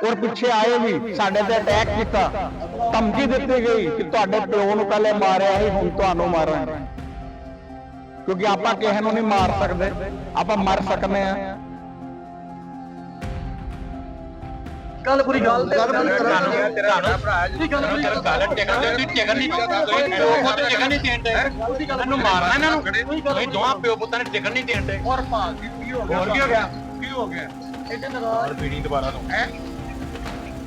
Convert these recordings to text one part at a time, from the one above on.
ਔਰ ਪਿੱਛੇ ਆਏ ਵੀ ਸਾਡੇ ਤੇ ਅਟੈਕ ਕੀਤਾ ਧਮਕੀ ਦਿੱਤੀ ਗਈ ਕਿ ਤੁਹਾਡੇ ਪਿਓ ਨੂੰ ਪਹਿਲੇ ਮਾਰਿਆ ਸੀ ਹੁਣ ਤੁਹਾਨੂੰ ਮਾਰਾਂਗੇ ਕਿਉਂਕਿ ਆਪਾਂ ਕਿਸੇ ਨੂੰ ਨਹੀਂ ਮਾਰ ਸਕਦੇ ਆਪਾਂ ਮਰ ਸਕਨੇ ਆ ਗੱਲ ਪੂਰੀ ਗੱਲ ਤੇ ਗੱਲ ਕਰਾਂਗੇ ਤੇਰਾ ਭਰਾ ਜੀ ਗੱਲ ਗੱਲ ਟਿਕਣ ਦੇ ਟਿਕਣ ਨਹੀਂ ਪਿਓ ਪੁੱਤ ਟਿਕਣ ਨਹੀਂ ਦੇਂਦੇ ਇਹਨੂੰ ਮਾਰਨਾ ਇਹਨਾਂ ਨੂੰ ਦੋਵਾਂ ਪਿਓ ਪੁੱਤਾਂ ਨੇ ਟਿਕਣ ਨਹੀਂ ਦੇਂਦੇ ਔਰ ਭਾਗ ਕੀ ਹੋ ਗਿਆ ਹੋਰ ਕੀ ਹੋ ਗਿਆ ਕੀ ਹੋ ਗਿਆ ਇਹਦੇ ਨਾਲ ਬੀੜੀ ਦੁਬਾਰਾ ਤੋਂ ਹੈ ਇਹ ਇਹ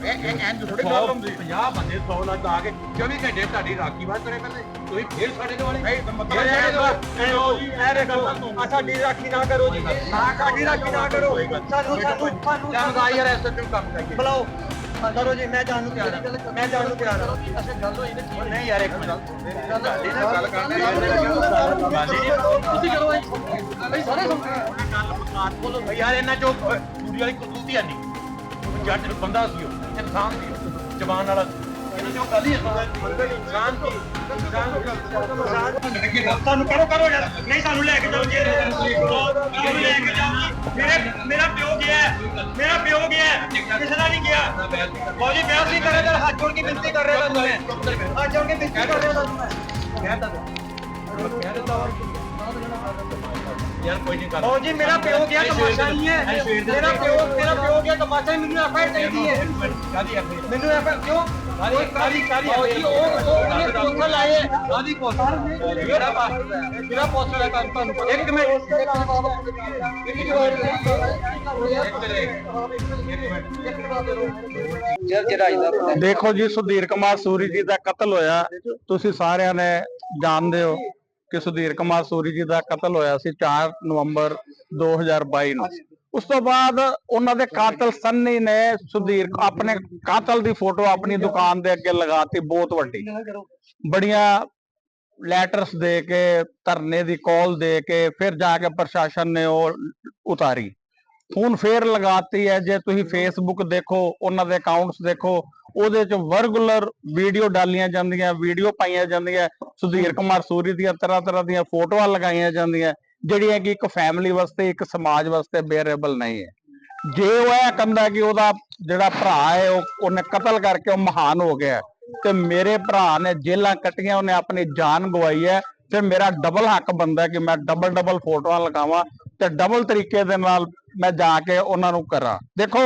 ਐਂ ਥੋੜੀ ਗੱਲ ਹੁੰਦੀ 50 ਬੰਦੇ 100 ਲੱਗ ਆ ਕੇ 24 ਘੰਟੇ ਤੁਹਾਡੀ ਰਾਖੀ ਬਾਤ ਕਰੇ ਕਰਦੇ ਤੁਸੀਂ ਫੇਰ ਸਾਡੇ ਦੇ ਵਾਲੇ ਮਤਲਬ ਇਹ ਉਹ ਜੀ ਇਹ ਦੇਖੋ ਆ ਸਾਡੀ ਰਾਖੀ ਨਾ ਕਰੋ ਜੀ ਨਾ ਸਾਡੀ ਰਾਖੀ ਨਾ ਕਰੋ ਸਾਨੂੰ ਸਾਨੂੰ ਸਾਨੂੰ ਜਮਦਾ ਯਾਰ ਐਸੇ ਕਿਉਂ ਕੰਮ ਕਰੀਏ ਬੁਲਾਓ ਕਰੋ ਜੀ ਮੈਂ ਜਾਣ ਨੂੰ ਤਿਆਰ ਹਾਂ ਮੈਂ ਜਾਣ ਨੂੰ ਤਿਆਰ ਹਾਂ ਅੱਛਾ ਗੱਲ ਹੋਈ ਨਾ ਨਹੀਂ ਯਾਰ ਇੱਕ ਮਿੰਟ ਗੱਲ ਕਰਨੀ ਤੁਸੀਂ ਕਰੋ ਭਾਈ ਸਾਰੇ ਸਮਝ ਯਾਰ ਇਹਨਾਂ ਚੋਂ ਪੂਰੀ ਵਾਲੀ ਕਰਤੂਤੀ ਨਹੀਂ ਜੱਟ ਬੰਦਾ ਸੀ ਉਹ ਇਨਸਾਨ ਸੀ ਉਹ ਜਵਾਨ ਵਾਲਾ ਸੀ। ਇਹਨਾਂ ਚੋਂ ਗੱਲ ਹੀ ਇਨਸਾਨ ਸੀ ਸਾਨੂੰ ਕਰੋ ਕਰੋ ਯਾਰ। ਨਹੀਂ ਸਾਨੂੰ ਲੈ ਕੇ ਜਾਓ ਜੀ ਸਾਨੂੰ ਲੈ ਕੇ ਜਾਓ ਮੇਰੇ ਮੇਰਾ ਪਿਓ ਗਿਆ। ਹੈ। ਮੇਰਾ ਪਿਓ ਗਿਆ। ਹੈ। ਕਿਸੇ ਦਾ ਨਹੀਂ ਗਿਆ। ਬਾਜੀ ਬਿਆਸ ਨਹੀਂ ਕਰ ਰਿਹਾ ਹੱਥ ਜੋੜ ਕੇ ਬੇਨਤੀ ਕਰ ਰਿਹਾ ਤੁਹਾਨੂੰ ਮੈਂ। ਹੱਥ ਜੋੜ ਕੇ ਬੇਨਤੀ ਕਰ ਰਿਹਾ ਤੁਹਾਨੂੰ ਮੈਂ। ਯਾਰ ਕੋਈ ਨਹੀਂ ਕਰ ਬਾਜੀ ਮੇਰਾ ਪਿਓ ਗਿਆ ਤਮਾਸ਼ਾ ਨਹੀਂ ਹੈ ਮੇਰਾ ਪਿਓ ਮੇਰਾ ਪਿਓ ਗਿਆ ਤਮਾਸ਼ਾ ਹੀ ਮੈਨੂੰ ਐਫਆਈਆਰ ਚਾਹੀਦੀ ਹੈ। ਕਾਦੀ ਆਪਣੀ ਮੈਨੂੰ ਐਫਆਈਆਰ ਕਿਉਂ? ਕਾਦੀ ਕਾਦੀ ਕਾਦੀ ਬਾਜੀ ਉਹ ਉਹ ਉਹਨੇ ਪੋਸਟਰ ਲਾਏ। ਹੈ। ਕਾਦੀ ਪੋਸਟਰ ਮੇਰਾ ਮੇਰਾ ਪੋਸਟਰ ਹੈ ਤੁਹਾਨੂੰ? ਤੁਹਾਨੂੰ ਇੱਕ ਮਿੰਟ। ਦੇਖੋ ਜੀ ਸੁਧੀਰ ਕੁਮਾਰ ਸੂਰੀ ਜੀ ਦਾ ਕਤਲ ਹੋਇਆ। ਤੁਸੀਂ ਸਾਰਿਆਂ ਨੇ ਜਾਣਦੇ ਹੋ। ਕਿ ਸੁਧੀਰ ਕੁਮਾਰ ਸੂਰੀ ਜੀ ਦਾ ਕਤਲ ਹੋਇਆ ਸੀ 4 ਨਵੰਬਰ 2022 ਨੂੰ। ਉਸ ਤੋਂ ਬਾਅਦ ਉਹਨਾਂ ਦੇ ਕਾਤਲ ਸੰਨੀ ਨੇ ਸੁਧੀਰ ਆਪਣੇ ਕਾਤਲ ਦੀ ਫੋਟੋ ਆਪਣੀ ਦੁਕਾਨ ਦੇ ਅੱਗੇ ਲਗਾਤੀ, ਬਹੁਤ ਵੱਡੀ। ਬੜੀਆਂ ਲੈਟਰਸ ਦੇ ਕੇ, ਧਰਨੇ ਦੀ ਕਾਲ ਦੇ ਕੇ ਫਿਰ ਜਾ ਕੇ ਪ੍ਰਸ਼ਾਸਨ ਨੇ ਉਹ ਉਤਾਰੀ। ਹੁਣ ਫੇਰ ਲਗਾਤੀ ਹੈ, ਜੇ ਤੁਸੀਂ ਫੇਸਬੁੱਕ ਦੇਖੋ, ਉਹਨਾਂ ਦੇ ਅਕਾਊਂਟਸ ਦੇਖੋ ਉਹਦੇ ਚ ਵਰਗੂਲਰ ਵੀਡੀਓ ਡਾਲੀਆਂ ਜਾਂਦੀਆਂ, ਵੀਡੀਓ ਪਾਈਆਂ ਜਾਂਦੀਆਂ। ਸੁਧੀਰ ਕੁਮਾਰ ਸੂਰੀ ਦੀਆਂ ਤਰ੍ਹਾਂ ਤਰ੍ਹਾਂ ਦੀਆਂ ਫੋਟੋਆਂ ਲਗਾਈਆਂ ਜਾਂਦੀਆਂ, ਜਿਹੜੀਆਂ ਕਿ ਇੱਕ ਫੈਮਿਲੀ ਵਾਸਤੇ, ਇੱਕ ਸਮਾਜ ਵਾਸਤੇ ਬੇਅਰੇਬਲ ਨਹੀਂ ਹੈ। ਜੇ ਉਹ ਇਹ ਕਹਿੰਦਾ ਕਿ ਉਹਦਾ ਜਿਹੜਾ ਭਰਾ ਹੈ, ਉਹ ਉਹਨੇ ਕਤਲ ਕਰਕੇ ਉਹ ਮਹਾਨ ਹੋ ਗਿਆ ਤੇ ਮੇਰੇ ਭਰਾ ਨੇ ਜੇਲਾਂ ਕੱਟੀਆਂ, ਉਹਨੇ ਆਪਣੀ ਜਾਨ ਗਵਾਈ ਹੈ, ਤੇ ਮੇਰਾ ਡਬਲ ਹੱਕ ਬੰਦਾ ਕਿ ਮੈਂ ਡਬਲ ਡਬਲ ਫੋਟੋਆਂ ਲਗਾਵਾਂ, ਤੇ ਡਬਲ ਤਰੀਕੇ ਦੇ ਨਾਲ ਮੈਂ ਜਾ ਕੇ ਉਹਨਾਂ ਨੂੰ ਕਰਾਂ। ਦੇਖੋ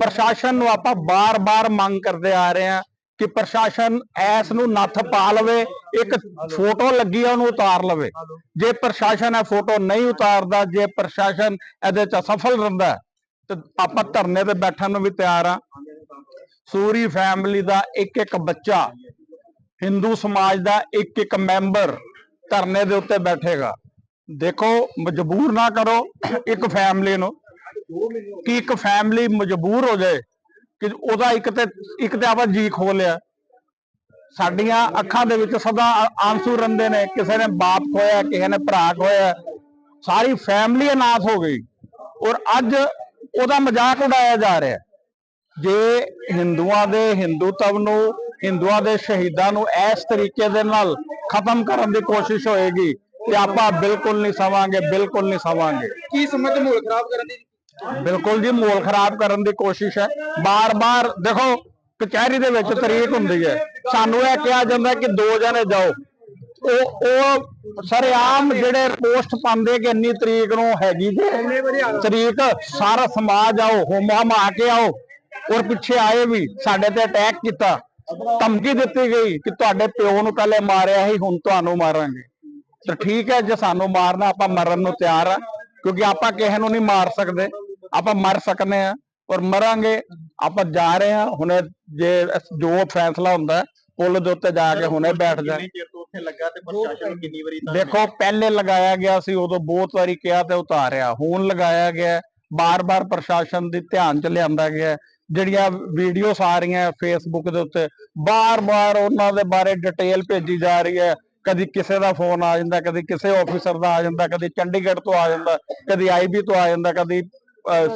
ਪ੍ਰਸ਼ਾਸਨ ਨੂੰ ਆਪਾਂ ਬਾਰ-ਬਾਰ ਮੰਗ ਕਰਦੇ ਆ ਰਹੇ ਹਾਂ ਕਿ ਪ੍ਰਸ਼ਾਸਨ ਐਸ ਨੂੰ ਨੱਥ ਪਾ ਲਵੇ, ਇੱਕ ਫੋਟੋ ਲੱਗੀ ਆ, ਉਹਨੂੰ ਉਤਾਰ ਲਵੇ। ਜੇ ਪ੍ਰਸ਼ਾਸਨ ਇਹ ਫੋਟੋ ਨਹੀਂ ਉਤਾਰਦਾ, ਜੇ ਪ੍ਰਸ਼ਾਸਨ ਇਹਦੇ ਚ ਅਸਫਲ ਰਹਿੰਦਾ ਤੇ ਆਪਾਂ ਧਰਨੇ ਤੇ ਬੈਠਣ ਨੂੰ ਵੀ ਤਿਆਰ ਆ ਸੂਰੀ ਫੈਮਿਲੀ ਦਾ ਇੱਕ ਇੱਕ ਬੱਚਾ, ਹਿੰਦੂ ਸਮਾਜ ਦਾ ਇੱਕ ਇੱਕ ਮੈਂਬਰ ਧਰਨੇ ਦੇ ਉੱਤੇ ਬੈਠੇਗਾ। ਦੇਖੋ, ਮਜਬੂਰ ਨਾ ਕਰੋ ਇੱਕ ਫੈਮਿਲੀ ਨੂੰ। ਕਿ ਇੱਕ ਫੈਮਿਲੀ ਮਜਬੂਰ ਹੋ ਜਾਏ ਕਿ ਉਹਦਾ ਇੱਕ ਤੇ ਇੱਕ ਤੇ ਆਪਾਂ ਜੀ ਖੋ ਲਿਆ। ਸਾਡੀਆਂ ਅੱਖਾਂ ਦੇ ਵਿੱਚ ਸਦਾ ਆਂਸੂ ਰਹਿੰਦੇ ਨੇ, ਕਿਸੇ ਨੇ ਬਾਪ ਖੋਇਆ ਕਿਸੇ ਨੇ ਭਰਾ ਖੋਇਆ ਸਾਰੀ ਫੈਮਿਲੀ ਅਨਾਥ ਹੋ ਗਈ ਔਰ ਅੱਜ ਉਹਦਾ ਮਜ਼ਾਕ ਉਡਾਇਆ ਜਾ ਰਿਹਾ। ਜੇ ਹਿੰਦੂਆਂ ਦੇ ਹਿੰਦੂਤਵ ਨੂੰ, ਹਿੰਦੂਆਂ ਦੇ ਸ਼ਹੀਦਾਂ ਨੂੰ ਇਸ ਤਰੀਕੇ ਦੇ ਨਾਲ ਖਤਮ ਕਰਨ ਦੀ ਕੋਸ਼ਿਸ਼ ਹੋਏਗੀ, ਤੇ ਆਪਾਂ ਬਿਲਕੁਲ ਨਹੀਂ ਸਵਾਂਗੇ ਬਿਲਕੁਲ ਨਹੀਂ ਸਵਾਂਗੇ ਕੀ ਸਮਝ ਮਾਹੌਲ ਖਰਾਬ ਕਰਨ ਦੀ ਬਿਲਕੁਲ ਜੀ ਮੋਲ ਖਰਾਬ ਕਰਨ ਦੀ ਕੋਸ਼ਿਸ਼ ਹੈ। ਬਾਰ-ਬਾਰ ਦੇਖੋ, ਕਚਹਿਰੀ ਦੇ ਵਿੱਚ ਤਰੀਕ ਹੁੰਦੀ ਹੈ। ਸਾਨੂੰ ਇਹ ਕਿਹਾ ਜਾਂਦਾ ਕਿ ਦੋ ਜਣੇ ਜਾਓ। ਉਹ ਉਹ ਸਰੇਆਮ ਜਿਹੜੇ ਪੋਸਟ ਪਾਉਂਦੇ ਕਿ ਇੰਨੀ ਤਰੀਕ ਨੂੰ ਹੈਗੀ ਜੇ ਤਰੀਕ, ਸਾਰਾ ਸਮਾਜ ਆਓ, ਹੁਮਾ ਮਾ ਕੇ ਆਓ। ਔਰ ਪਿੱਛੇ ਆਏ ਵੀ, ਸਾਡੇ ਤੇ ਅਟੈਕ ਕੀਤਾ। ਧਮਕੀ ਦਿੱਤੀ ਗਈ ਕਿ ਤੁਹਾਡੇ ਪਿਓ ਨੂੰ ਪਹਿਲੇ ਮਾਰਿਆ ਸੀ, ਹੁਣ ਤੁਹਾਨੂੰ ਮਾਰਾਂਗੇ। ਤੇ ਠੀਕ ਹੈ, ਜੇ ਸਾਨੂੰ ਮਾਰਨਾ, ਆਪਾਂ ਮਰਨ ਨੂੰ ਤਿਆਰ ਆ, ਕਿਉਂਕਿ ਆਪਾਂ ਕਿਸੇ ਨੂੰ ਨਹੀਂ ਮਾਰ ਸਕਦੇ। ਆਪਾਂ ਮਰ ਸਕਨੇ ਆ ਔਰ ਮਰਾਂਗੇ ਆਪਾਂ ਜਾ ਰਹੇ ਹਾਂ ਹੁਣੇ ਜੇ ਜੋ ਫੈਸਲਾ ਹੁੰਦਾ ਪੁੱਲ ਦੇ ਉੱਤੇ ਜਾ ਕੇ ਹੁਣੇ ਬੈਠ ਜਾ। ਦੇਖੋ ਪਹਿਲੇ ਲਗਾਇਆ ਗਿਆ ਸੀ ਉਦੋਂ ਬਹੁਤ ਵਾਰੀ ਕਿਹਾ ਤੇ ਉਤਾਰਿਆ। ਹੁਣ ਲਗਾਇਆ ਗਿਆ ਬਾਰ-ਬਾਰ ਪ੍ਰਸ਼ਾਸਨ ਦੇ ਧਿਆਨ ਚ ਲਿਆਂਦਾ ਗਿਆ। ਜਿਹੜੀਆਂ ਵੀਡੀਓਸ ਆ ਰਹੀਆਂ ਫੇਸਬੁੱਕ ਦੇ ਉੱਤੇ ਬਾਰ-ਬਾਰ ਉਹਨਾਂ ਦੇ ਬਾਰੇ ਡਿਟੇਲ ਭੇਜੀ ਜਾ ਰਹੀ ਹੈ। ਕਦੀ ਕਿਸੇ ਦਾ ਫੋਨ ਆ ਜਾਂਦਾ ਕਦੀ ਕਿਸੇ ਆਫੀਸਰ ਦਾ ਆ ਜਾਂਦਾ ਕਦੀ ਚੰਡੀਗੜ੍ਹ ਤੋਂ ਆ ਜਾਂਦਾ ਕਦੀ ਆਈਬੀ ਤੋਂ ਆ ਜਾਂਦਾ ਕਦੀ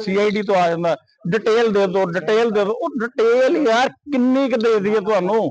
ਸੀਆਈਡੀ ਤੋਂ ਆ ਜਾਂਦਾ। ਡਿਟੇਲ ਦੇ ਦਿਓ ਡਿਟੇਲ ਦੇ ਦਿਓ। ਉਹ ਡਿਟੇਲ ਯਾਰ ਕਿੰਨੀ ਕੁ ਦੇ ਦਈਏ ਤੁਹਾਨੂੰ?